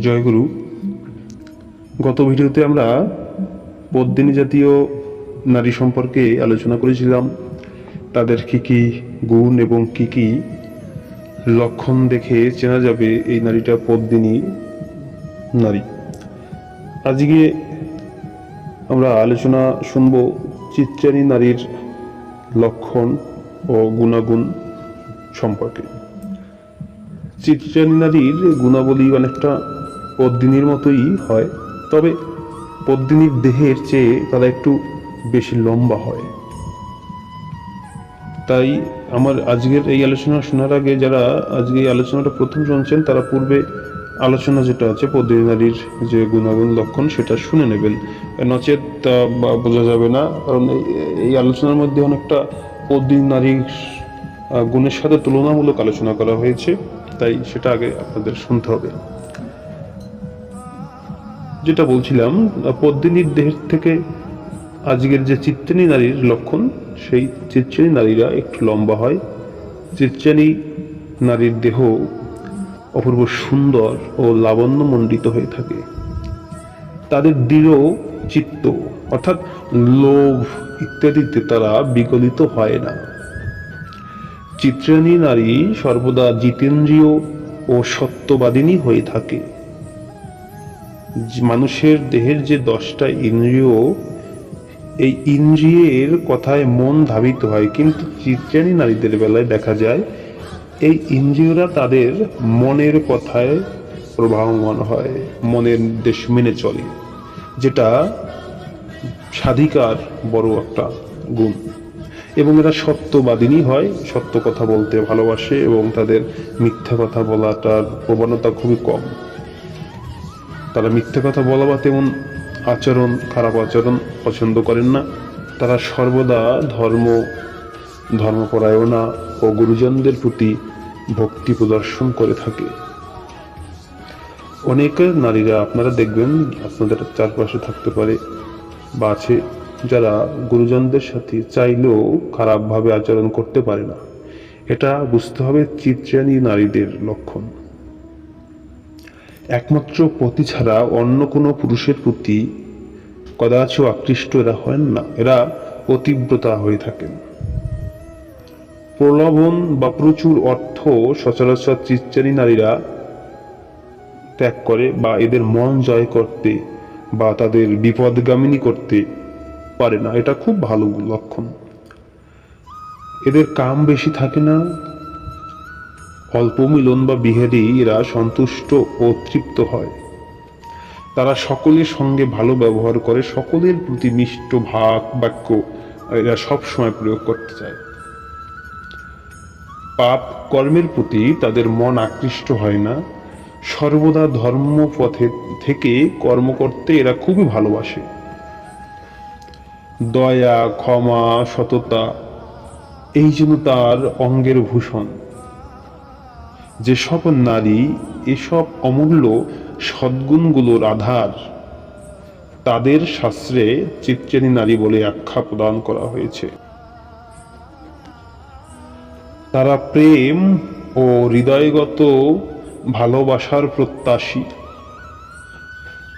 জয়গুরু, গত ভিডিওতে আমরা পদ্মিনী জাতীয় নারী সম্পর্কে আলোচনা করেছিলাম। তাদের কি কি গুণ এবং কি কি লক্ষণ দেখে চেনা যাবে এই নারীটা পদ্মিনী নারী। আজকে আমরা আলোচনা শুনব চিত্রানী নারীর লক্ষণ ও গুণাগুণ সম্পর্কে। চিত্রানী নারীর গুণাবলী অনেকটা পদ্মিনীর মতোই হয়, তবে পদ্মিনীর দেহের চেয়ে তারা একটু বেশি লম্বা হয়। তাই আমার আজকের এই আলোচনা শোনার আগে যারা আজকে এই আলোচনাটা প্রথম শুনছেন, তারা পূর্বে আলোচনা যেটা আছে পদ্মিনী নারীর যে গুণাগুণ লক্ষণ, সেটা শুনে নেবেন। নচেত বোঝা যাবে না, কারণ এই আলোচনার মধ্যে অনেকটা পদ্মিনী নারীর গুণের সাথে তুলনামূলক আলোচনা করা হয়েছে। তাই সেটা আগে আপনাদের শুনতে হবে। যেটা বলছিলাম, পদ্মিনীর দেহের থেকে আজকের যে চিত্রানী নারীর লক্ষণ, সেই চিত্রানী নারীরা একটু লম্বা হয়। চিত্রানী নারীর দেহ অপূর্ব সুন্দর ও লাবণ্যমণ্ডিত হয়ে থাকে। তাদের দৃঢ় চিত্ত, অর্থাৎ লোভ ইত্যাদিতে তারা বিগলিত হয় না। চিত্রানী নারী সর্বদা জিতেন্দ্রীয় ও সত্যবাদিনী হয়ে থাকে। মানুষের দেহের যে দশটা ইন্দ্রিয়, এই ইন্দ্রিয়ের কথায় মন ধাবিত হয়। কিন্তু চিত্রানী নারীদের বেলায় দেখা যায়, এই ইন্দ্রিয়রা তাদের মনের কথায় প্রবাহমান হয়, মনের দেশ মেনে চলে, যেটা স্বাধিকার বড় একটা গুণ। এবং এরা সত্যবাদিনী হয়, সত্য কথা বলতে ভালোবাসে এবং তাদের মিথ্যা কথা বলাটার প্রবণতা খুবই কম। তারা মিথ্যে কথা বলা বা তেমন আচরণ, খারাপ আচরণ পছন্দ করেন না। তারা সর্বদা ধর্ম, ধর্মপরায়ণা ও গুরুজনদের প্রতি ভক্তি প্রদর্শন করে থাকে। অনেক নারীরা আপনারা দেখবেন, আপনাদের চারপাশে থাকতে পারে বা আছে যারা গুরুজনদের সাথে চাইলেও খারাপভাবে আচরণ করতে পারে না। এটা বুঝতে হবে চিত্রানী নারীদের লক্ষণ। একমাত্র পতি ছাড়া অন্য কোনো পুরুষের প্রতি কদাচ আকৃষ্ট এরা হন না। এরা পতিব্রতা হয়ে থাকেন। প্রলোভন বা প্রচুর অর্থ সচরাচর চিচ্চারী নারীরা ত্যাগ করে বা এদের মন জয় করতে বা তাদের বিপদগামিনী করতে পারে না। এটা খুব ভালো লক্ষণ। এদের কাম বেশি থাকে না। অল্প মিলন বা বিহারি এরা সন্তুষ্ট ও তৃপ্ত হয়। তারা সকলের সঙ্গে ভালো ব্যবহার করে, সকলের প্রতি মিষ্ট ভাগ বাক্য এরা সব সময় প্রয়োগ করতে চায়। পাপ কর্মের প্রতি তাদের মন আকৃষ্ট হয় না। সর্বদা ধর্ম পথে থেকে কর্ম করতে এরা খুবই ভালোবাসে। দয়া, ক্ষমা, সততা, এই জন্য তার অঙ্গের ভূষণ। যেসব নারী এসব অমূল্য সদ্গুণগুলোর আধার, তাদের শাস্ত্রে চিত্রানী নারী বলে আখ্যা প্রদান করা হয়েছে। তারা প্রেম ও হৃদয়গত ভালোবাসার প্রত্যাশী।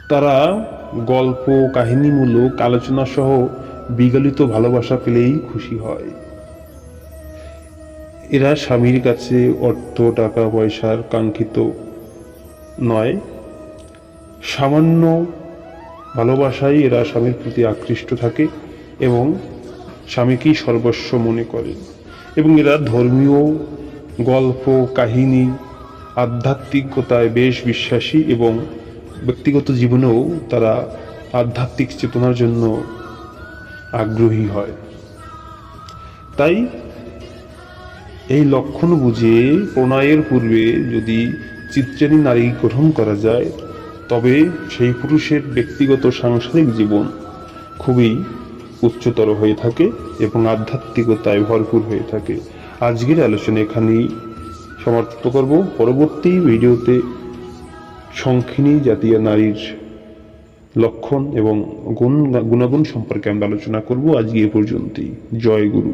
তারা গল্প, কাহিনীমূলক আলোচনা সহ বিগলিত ভালোবাসা পেলেই খুশি হয়। এরা স্বামীর কাছে অর্থ, টাকা, পয়সার কাঙ্ক্ষিত নয়। সামান্য ভালোবাসায় এরা স্বামীর প্রতি আকৃষ্ট থাকে এবং স্বামীকেই সর্বস্ব মনে করে। এবং এরা ধর্মীয় গল্প, কাহিনী, আধ্যাত্মিকতায় বেশ বিশ্বাসী এবং ব্যক্তিগত জীবনেও তারা আধ্যাত্মিক চেতনার জন্য আগ্রহী হয়। তাই এই লক্ষণ বুঝে প্রণয়ের পূর্বে যদি চিত্রানী নারী গ্রহণ করা যায়, তবে সেই পুরুষের ব্যক্তিগত সাংসারিক জীবন খুবই উচ্চতর হয়ে থাকে এবং আধ্যাত্মিকতায় ভরপুর হয়ে থাকে। আজকের আলোচনা এখানেই সমাপ্ত করব। পরবর্তী ভিডিওতে সংখিনী জাতীয় নারীর লক্ষণ এবং গুণ গুণাগুণ সম্পর্কে আমরা আলোচনা করব। আজকে এ পর্যন্তই। জয় গুরু।